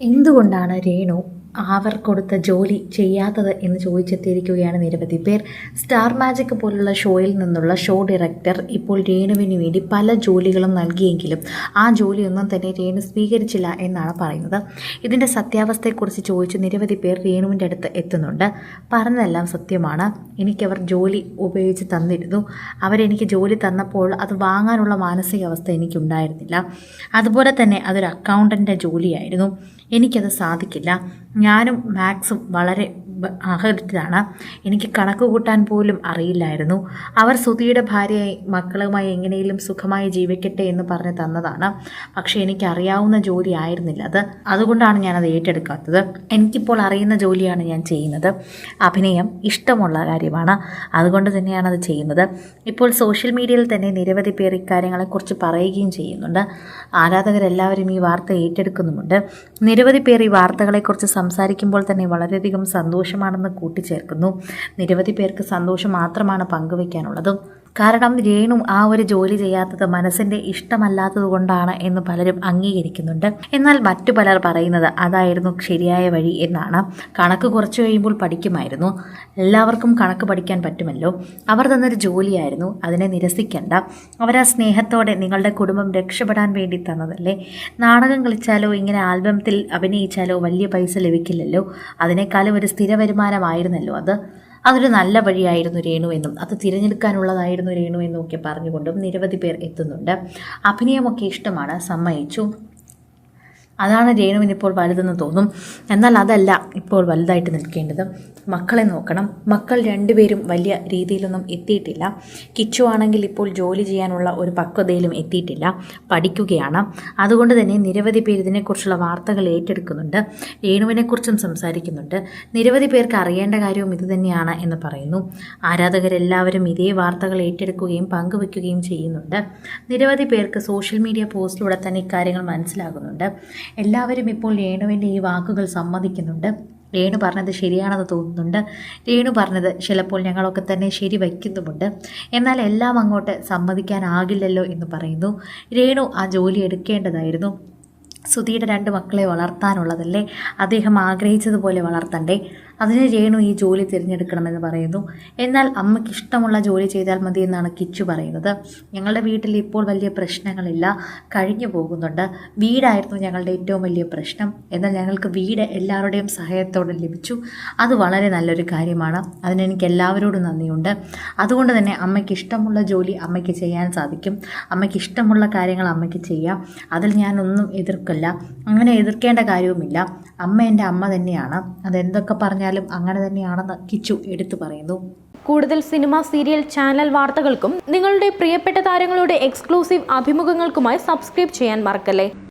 എന്തുകൊണ്ടാണ് രേണു അവർ കൊടുത്ത ജോലി ചെയ്യാത്തത് എന്ന് ചോദിച്ചെത്തിയിരിക്കുകയാണ് നിരവധി പേർ. സ്റ്റാർ മാജിക് പോലുള്ള ഷോയിൽ നിന്നുള്ള ഷോ ഡയറക്ടർ ഇപ്പോൾ രേണുവിന് വേണ്ടി പല ജോലികളും നൽകിയെങ്കിലും ആ ജോലിയൊന്നും തന്നെ രേണു സ്വീകരിച്ചില്ല എന്നാണ് പറയുന്നത്. ഇതിന്റെ സത്യാവസ്ഥയെക്കുറിച്ച് ചോദിച്ച് നിരവധി പേർ രേണുവിന്റെ അടുത്ത് എത്തുന്നുണ്ട്. പറഞ്ഞതെല്ലാം സത്യമാണ്. എനിക്കവർ ജോലി ഉപയോഗിച്ച് തന്നിരുന്നു. അവരെനിക്ക് ജോലി തന്നപ്പോൾ അത് വാങ്ങാനുള്ള മാനസികാവസ്ഥ എനിക്കുണ്ടായിരുന്നില്ല. അതുപോലെ തന്നെ അതൊരു അക്കൗണ്ടന്റെ ജോലിയായിരുന്നു. എനിക്കത് സാധിക്കില്ല. ഞാനും മാത്സും വളരെ അഹരിതാണ് എനിക്ക് കണക്ക് കൂട്ടാൻ പോലും അറിയില്ലായിരുന്നു. അവർ സുധിയുടെ ഭാര്യയായി മക്കളുമായി എങ്ങനെയും സുഖമായി ജീവിക്കട്ടെ എന്ന് പറഞ്ഞ് തന്നതാണ്. പക്ഷേ എനിക്ക് അറിയാവുന്ന ജോലി ആയിരുന്നില്ല അത്. അതുകൊണ്ടാണ് ഞാനത് ഏറ്റെടുക്കാത്തത്. എനിക്കിപ്പോൾ അറിയുന്ന ജോലിയാണ് ഞാൻ ചെയ്യുന്നത്. അഭിനയം ഇഷ്ടമുള്ള കാര്യമാണ്. അതുകൊണ്ട് തന്നെയാണ് അത് ചെയ്യുന്നത്. ഇപ്പോൾ സോഷ്യൽ മീഡിയയിൽ തന്നെ നിരവധി പേർ ഇക്കാര്യങ്ങളെക്കുറിച്ച് പറയുകയും ചെയ്യുന്നുണ്ട്. ആരാധകരെല്ലാവരും ഈ വാർത്ത ഏറ്റെടുക്കുന്നുമുണ്ട്. നിരവധി പേർ ഈ വാർത്തകളെക്കുറിച്ച് സംസാരിക്കുമ്പോൾ തന്നെ വളരെയധികം സന്തോഷമാണെന്ന് കൂട്ടിച്ചേർക്കുന്നു. നിരവധി പേർക്ക് സന്തോഷം മാത്രമാണ് പങ്കുവയ്ക്കാനുള്ളതും കാരണം രേണു ആ ഒരു ജോലി ചെയ്യാത്തത് മനസ്സിന്റെ ഇഷ്ടമല്ലാത്തത് കൊണ്ടാണ് എന്ന് പലരും അംഗീകരിക്കുന്നുണ്ട്. എന്നാൽ മറ്റു പലർ പറയുന്നത് അതായിരുന്നു ശരിയായ വഴി എന്നാണ്. കണക്ക് കുറച്ച് കഴിയുമ്പോൾ പഠിക്കുമായിരുന്നു. എല്ലാവർക്കും കണക്ക് പഠിക്കാൻ പറ്റുമല്ലോ. അവർ തന്നൊരു ജോലിയായിരുന്നു. അതിനെ നിരസിക്കണ്ട. അവരാ സ്നേഹത്തോടെ നിങ്ങളുടെ കുടുംബം രക്ഷപ്പെടാൻ വേണ്ടി തന്നതല്ലേ? നാടകം കളിച്ചാലോ ഇങ്ങനെ ആൽബത്തിൽ അഭിനയിച്ചാലോ വലിയ പൈസ ലഭിക്കില്ലല്ലോ? അതിനേക്കാളും ഒരു സ്ഥിര വരുമാനമായിരുന്നല്ലോ അത്. അതൊരു നല്ല വഴിയായിരുന്നു രേണു എന്നും അത് തിരഞ്ഞെടുക്കാനുള്ളതായിരുന്നു രേണു എന്നും ഒക്കെ പറഞ്ഞുകൊണ്ടും നിരവധി പേർ എത്തുന്നുണ്ട്. അഭിനയമൊക്കെ ഇഷ്ടമാണ് സമ്മതിച്ചു. അതാണ് രേണുവിന് ഇപ്പോൾ വലുതെന്ന് തോന്നും. എന്നാൽ അതല്ല ഇപ്പോൾ വലുതായിട്ട് നിൽക്കേണ്ടത്. മക്കളെ നോക്കണം. മക്കൾ രണ്ടുപേരും വലിയ രീതിയിലൊന്നും എത്തിയിട്ടില്ല. കിച്ചു ആണെങ്കിൽ ഇപ്പോൾ ജോലി ചെയ്യാനുള്ള ഒരു പക്വതയിലും എത്തിയിട്ടില്ല. പഠിക്കുകയാണ്. അതുകൊണ്ട് തന്നെ നിരവധി പേർ ഇതിനെക്കുറിച്ചുള്ള വാർത്തകൾ ഏറ്റെടുക്കുന്നുണ്ട്. രേണുവിനെക്കുറിച്ചും സംസാരിക്കുന്നുണ്ട്. നിരവധി പേർക്ക് അറിയേണ്ട കാര്യവും ഇതുതന്നെയാണ് എന്ന് പറയുന്നു. ആരാധകരെല്ലാവരും ഇതേ വാർത്തകൾ ഏറ്റെടുക്കുകയും പങ്കുവെക്കുകയും ചെയ്യുന്നുണ്ട്. നിരവധി പേർക്ക് സോഷ്യൽ മീഡിയ പോസ്റ്റിലൂടെ തന്നെ ഇക്കാര്യങ്ങൾ മനസ്സിലാകുന്നുണ്ട്. എല്ലാവരും ഇപ്പോൾ രേണുവിന്റെ ഈ വാക്കുകൾ സമ്മതിക്കുന്നുണ്ട്. രേണു പറഞ്ഞത് ശരിയാണെന്ന് തോന്നുന്നുണ്ട്. രേണു പറഞ്ഞത് ചിലപ്പോൾ ഞങ്ങളൊക്കെ തന്നെ ശരി വയ്ക്കുന്നുമുണ്ട്. എന്നാൽ എല്ലാം അങ്ങോട്ട് സമ്മതിക്കാനാകില്ലല്ലോ എന്ന് പറയുന്നു. രേണു ആ ജോലി എടുക്കേണ്ടതായിരുന്നു. സുധിയുടെ രണ്ട് മക്കളെ വളർത്താനുള്ളതല്ലേ? അദ്ദേഹം ആഗ്രഹിച്ചതുപോലെ വളർത്തണ്ടേ? അതിന് രേണു ഈ ജോലി തിരഞ്ഞെടുക്കണമെന്ന് പറയുന്നു. എന്നാൽ അമ്മയ്ക്ക് ഇഷ്ടമുള്ള ജോലി ചെയ്താൽ മതി എന്നാണ് കിച്ചു പറയുന്നത്. ഞങ്ങളുടെ വീട്ടിൽ ഇപ്പോൾ വലിയ പ്രശ്നങ്ങളില്ല. കഴിഞ്ഞു പോകുന്നുണ്ട്. വീടായിരുന്നു ഞങ്ങളുടെ ഏറ്റവും വലിയ പ്രശ്നം. എന്നാൽ ഞങ്ങൾക്ക് വീട് എല്ലാവരുടെയും സഹായത്തോടെ ലഭിച്ചു. അത് വളരെ നല്ലൊരു കാര്യമാണ്. അതിനെനിക്ക് എല്ലാവരോടും നന്ദിയുണ്ട്. അതുകൊണ്ട് തന്നെ അമ്മയ്ക്ക് ഇഷ്ടമുള്ള ജോലി അമ്മയ്ക്ക് ചെയ്യാൻ സാധിക്കും. അമ്മയ്ക്ക് ഇഷ്ടമുള്ള കാര്യങ്ങൾ അമ്മയ്ക്ക് ചെയ്യാം. അതിൽ ഞാനൊന്നും എതിർക്കില്ല. അങ്ങനെ എതിർക്കേണ്ട കാര്യവുമില്ല. അമ്മ എന്റെ അമ്മ തന്നെയാണ്. അതെന്തൊക്കെ പറഞ്ഞാലും അങ്ങനെ തന്നെയാണെന്ന് കിച്ചു എടുത്തു പറയുന്നു. കൂടുതൽ സിനിമ സീരിയൽ ചാനൽ വാർത്തകൾക്കും നിങ്ങളുടെ പ്രിയപ്പെട്ട താരങ്ങളുടെ എക്സ്ക്ലൂസീവ് അഭിമുഖങ്ങൾക്കുമായി സബ്സ്ക്രൈബ് ചെയ്യാൻ മറക്കല്ലേ?